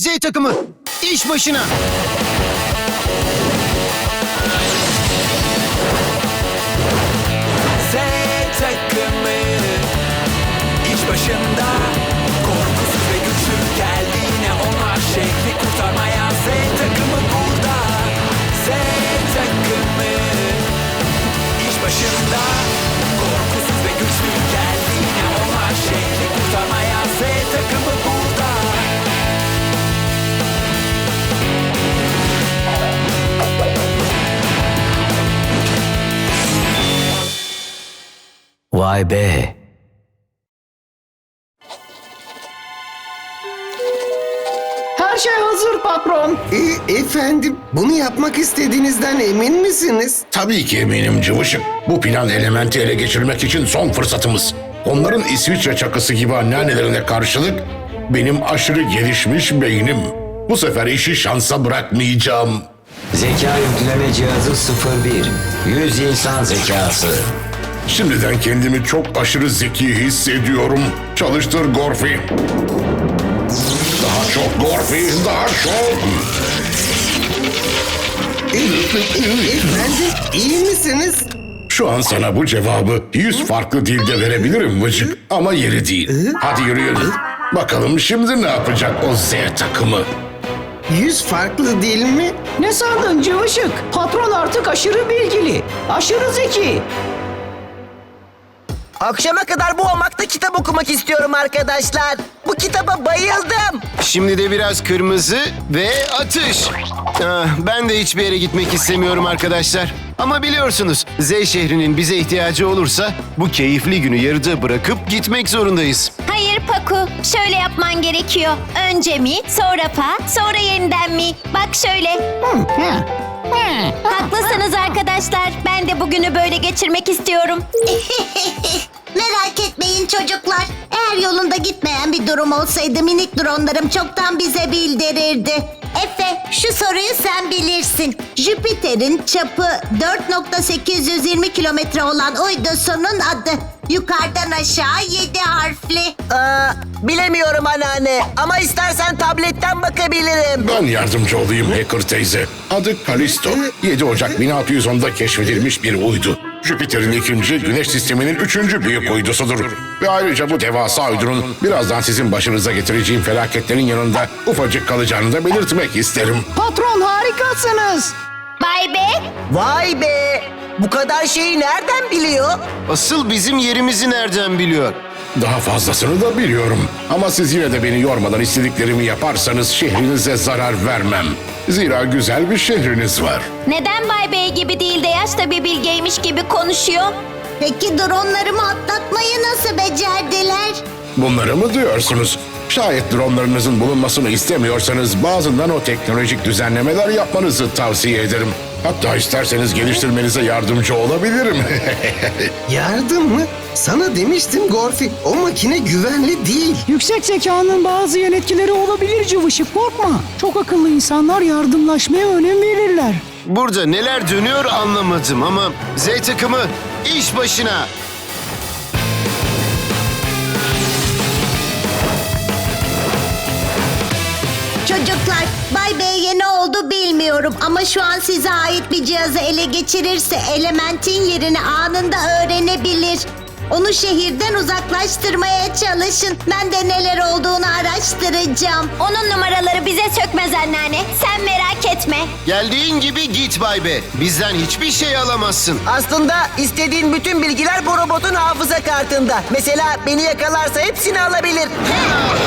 Z takımı iş başına. Vay be. Her şey hazır patron. E, efendim, bunu yapmak istediğinizden emin misiniz? Tabii ki eminim Cıvışık. Bu plan elementi ele geçirmek için son fırsatımız. Onların İsviçre çakısı gibi anneannelerine karşılık benim aşırı gelişmiş beynim. Bu sefer işi şansa bırakmayacağım. Zeka yükleme cihazı 01. 100 insan zekası. Şimdiden kendimi çok aşırı zeki hissediyorum. Çalıştır Gorfi. Daha çok Gorfi, daha çok. Efendim, iyi misiniz? Şu an sana bu cevabı yüz farklı dilde verebilirim Vıcık. Ama yeri değil. Hadi yürüyün. Bakalım şimdi ne yapacak o Z takımı? Yüz farklı dil mi? Ne sandın cıvışık? Patron artık aşırı bilgili. Aşırı zeki. Akşama kadar bu hamakta kitap okumak istiyorum arkadaşlar. Bu kitaba bayıldım. Şimdi de biraz kırmızı ve atış. Ah, ben de hiçbir yere gitmek istemiyorum arkadaşlar. Ama biliyorsunuz Z şehrinin bize ihtiyacı olursa bu keyifli günü yarıda bırakıp gitmek zorundayız. Hayır Paku, şöyle yapman gerekiyor. Önce mi, sonra pa, sonra yeniden mi? Bak şöyle. Haklısınız arkadaşlar. Ben de bugünü böyle geçirmek istiyorum. Merak etmeyin çocuklar. Eğer yolunda gitmeyen bir durum olsaydı minik dronlarım çoktan bize bildirirdi. Efe, şu soruyu sen bilirsin. Jüpiter'in çapı 4.820 kilometre olan uydusunun adı. Yukarıdan aşağı 7 harfli. Aa, bilemiyorum anneanne ama istersen tabletten bakabilirim. Ben yardımcı olayım Hacker teyze. Adı Kalisto. 7 Ocak 1610'da keşfedilmiş bir uydu. Jüpiter'in ikinci, Güneş sisteminin üçüncü büyük uydusudur. Ve ayrıca bu devasa uydunun birazdan sizin başınıza getireceğim felaketlerin yanında ufacık kalacağını da belirtmek isterim. Patron harikasınız. Bay be, Vay be! Bu kadar şeyi nereden biliyor? Asıl bizim yerimizi nereden biliyor? Daha fazlasını da biliyorum. Ama siz yine de beni yormadan istediklerimi yaparsanız şehrinize zarar vermem. Zira güzel bir şehriniz var. neden Bay Bey gibi değil de yaşta bir bilgeymiş gibi konuşuyor? Peki dronlarımı atlatmayı nasıl becerdiler? Bunları mı diyorsunuz? Şayet dronlarınızın bulunmasını istemiyorsanız bazı nanoteknolojik düzenlemeler yapmanızı tavsiye ederim. Hatta isterseniz geliştirmenize yardımcı olabilirim. Yardım mı? Sana demiştim Gorfi, o makine güvenli değil. Yüksek zekanın bazı yan etkileri olabilir cıvışık korkma. Çok akıllı insanlar yardımlaşmaya önem verirler. Burada neler dönüyor anlamadım ama Z takımı iş başına. Çocuklar, Bay Bey'e ne oldu bilmiyorum ama şu an size ait bir cihazı ele geçirirse elementin yerini anında öğrenebilir. Onu şehirden uzaklaştırmaya çalışın. Ben de neler olduğunu araştıracağım. Onun numaraları bize sökmez anneanne. Sen merak etme. Geldiğin gibi git Bay B. Bizden hiçbir şey alamazsın. Aslında istediğin bütün bilgiler bu robotun hafıza kartında. Mesela beni yakalarsa hepsini alabilir.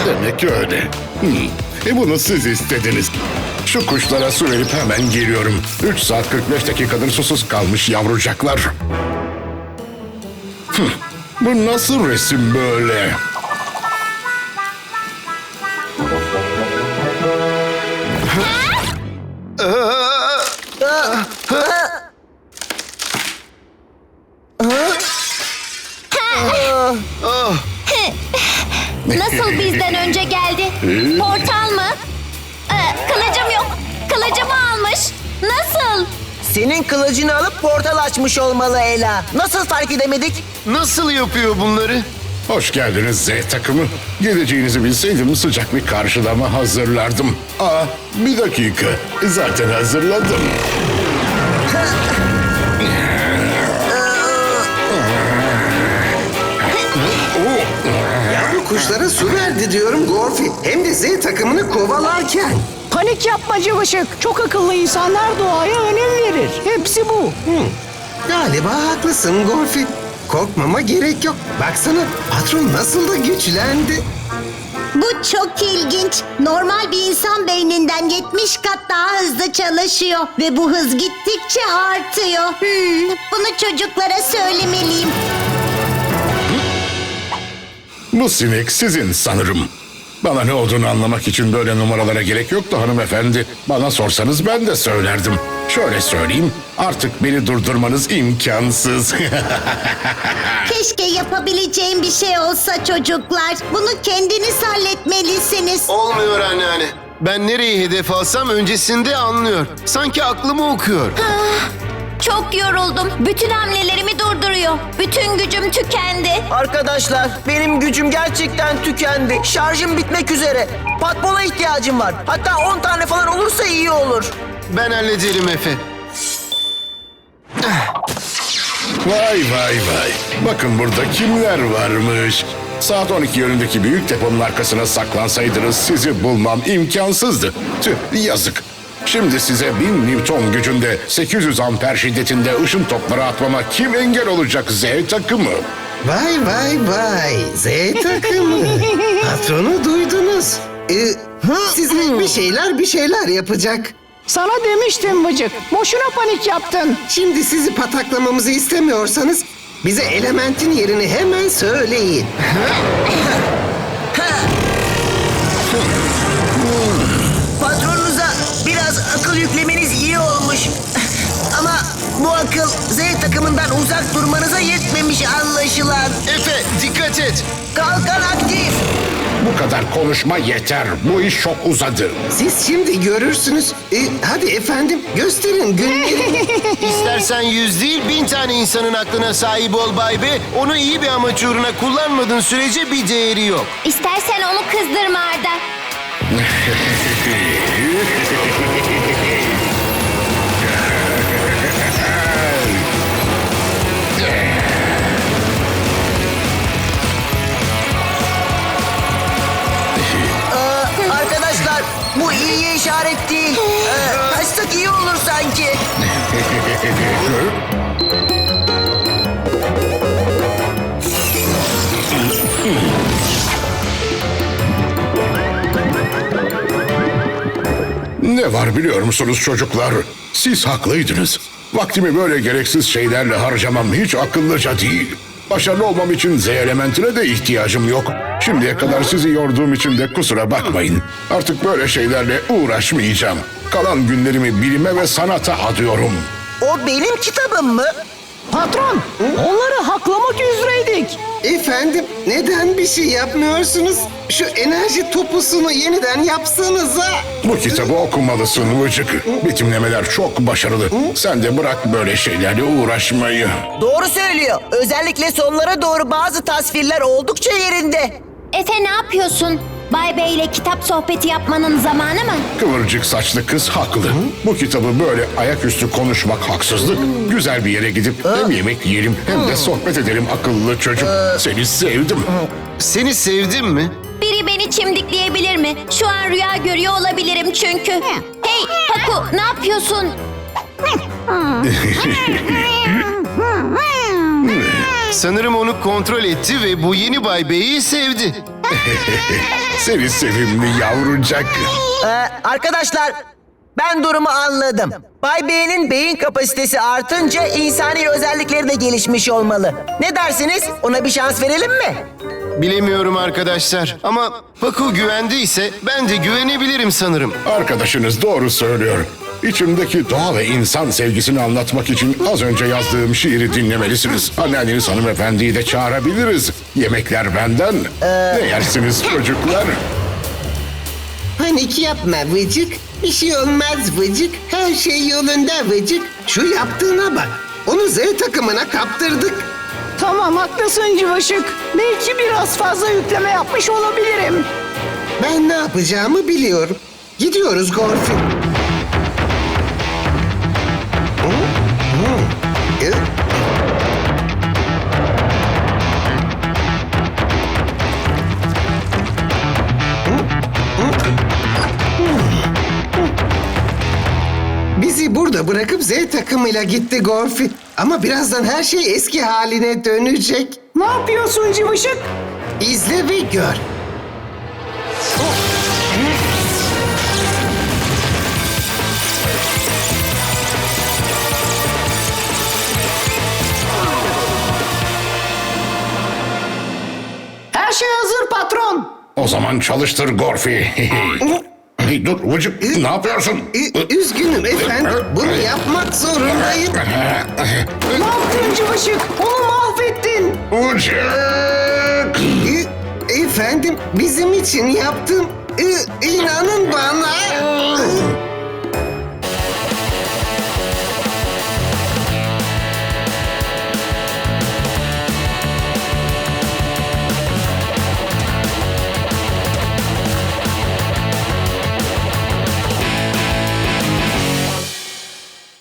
Demek ki öyle. Hmm. E bunu siz istediniz. Şu kuşlara su verip hemen geliyorum. 3 saat 45 dakikadır susuz kalmış yavrucaklar. Bu nasıl resim böyle? Nasıl bizden önce geldi? Portal mı? Ee, kılıcım yok. Kılıcımı almış. Nasıl? Senin kılıcını alıp portal açmış olmalı Ela. Nasıl fark edemedik? Nasıl yapıyor bunları? Hoş geldiniz Z takımı. Geleceğinizi bilseydim sıcak bir karşılama hazırlardım. Aa, bir dakika. Zaten hazırladım. kuşlara su verdi diyorum Gorfi. Hem de Z takımını kovalarken. Panik yapma Cıvışık. Çok akıllı insanlar doğaya önem verir. Hepsi bu. Galiba haklısın Gorfi. Korkmama gerek yok. Baksana patron nasıl da güçlendi. Bu çok ilginç. Normal bir insan beyninden 70 kat daha hızlı çalışıyor. Ve bu hız gittikçe artıyor. Hmm, bunu çocuklara söylemeliyim. Bu sinek sizin sanırım. Bana ne olduğunu anlamak için böyle numaralara gerek yoktu hanımefendi. Bana sorsanız ben de söylerdim. Şöyle söyleyeyim, artık beni durdurmanız imkansız. Keşke yapabileceğim bir şey olsa çocuklar. Bunu kendiniz halletmelisiniz. Olmuyor anneanne. Ben nereyi hedef alsam öncesinde anlıyor. Sanki aklımı okuyor. Çok yoruldum. Bütün hamlelerimi durduruyor. Bütün gücüm tükendi. Arkadaşlar benim gücüm gerçekten tükendi. Şarjım bitmek üzere. Patmona ihtiyacım var. Hatta 10 tane falan olursa iyi olur. Ben hallederim Efe. vay vay vay. Bakın burada kimler varmış. Saat 12 yönündeki büyük deponun arkasına saklansaydınız sizi bulmam imkansızdı. Tüh yazık. Şimdi size 1000 Newton gücünde 800 amper şiddetinde ışın topları atmama kim engel olacak Z takımı? Vay vay vay. Z takımı. Patronu duydunuz. Ee, size bir şeyler bir şeyler yapacak. Sana demiştim Vıcık. Boşuna panik yaptın. Şimdi sizi pataklamamızı istemiyorsanız bize elementin yerini hemen söyleyin. bu akıl Z takımından uzak durmanıza yetmemiş anlaşılan. Efe dikkat et. Kalkan aktif. Bu kadar konuşma yeter. Bu iş çok uzadı. Siz şimdi görürsünüz. Ee, hadi efendim gösterin günleri. İstersen yüz değil bin tane insanın aklına sahip ol Bay B. Onu iyi bir amaç uğruna kullanmadığın sürece bir değeri yok. İstersen onu kızdırma Arda. bu iyi işaret değil. Ee, kaçsak iyi olur sanki. Ne var biliyor musunuz çocuklar? Siz haklıydınız. Vaktimi böyle gereksiz şeylerle harcamam hiç akıllıca değil. Başarılı olmam için Z elementine de ihtiyacım yok. Şimdiye kadar sizi yorduğum için de kusura bakmayın. Artık böyle şeylerle uğraşmayacağım. Kalan günlerimi bilime ve sanata adıyorum. O benim kitabım mı? Patron, onları haklamak üzereydik. efendim neden bir şey yapmıyorsunuz? Şu enerji topusunu yeniden yapsanıza. Bu kitabı okumalısın Vıcık. Betimlemeler çok başarılı. Sen de bırak böyle şeylerle uğraşmayı. Doğru söylüyor. Özellikle sonlara doğru bazı tasvirler oldukça yerinde. Efe ne yapıyorsun? Bay Bey ile kitap sohbeti yapmanın zamanı mı? Kıvırcık saçlı kız haklı. Bu kitabı böyle ayaküstü konuşmak haksızlık. Güzel bir yere gidip hem yemek yiyelim hem de sohbet edelim akıllı çocuk. Seni sevdim. Seni sevdim mi? Biri beni çimdikleyebilir mi? Şu an rüya görüyor olabilirim çünkü. Hey Paku ne yapıyorsun? Sanırım onu kontrol etti ve bu yeni Bay B'yi sevdi. Seni sevimli yavrucak. Ee, arkadaşlar ben durumu anladım. Bay B'nin beyin kapasitesi artınca insani özellikleri de gelişmiş olmalı. Ne dersiniz? Ona bir şans verelim mi? Bilemiyorum arkadaşlar ama Paku güvendiyse ben de güvenebilirim sanırım. Arkadaşınız doğru söylüyor. İçimdeki doğa ve insan sevgisini anlatmak için az önce yazdığım şiiri dinlemelisiniz. Anneanneniz hanımefendiyi de çağırabiliriz. Yemekler benden. Ne yersiniz çocuklar? Panik yapma Vıcık. Bir şey olmaz Vıcık. Her şey yolunda Vıcık. Şu yaptığına bak. Onu Z takımına kaptırdık. Tamam haklısın Cıvışık. Belki biraz fazla yükleme yapmış olabilirim. Ben ne yapacağımı biliyorum. Gidiyoruz Gorfi. Burada bırakıp Z takımıyla gitti Gorfi. Ama birazdan her şey eski haline dönecek. Ne yapıyorsun Cıvışık? İzle ve gör. Her şey hazır patron. O zaman çalıştır Gorfi. Hey, Dur Vıcık ne yapıyorsun? Ü- üzgünüm efendim. Bunu yapmak zorundayım. Ne yaptın Cıvışık? Onu mahvettin. Vıcık! Ü- efendim bizim için yaptım. Ü- inanın bana.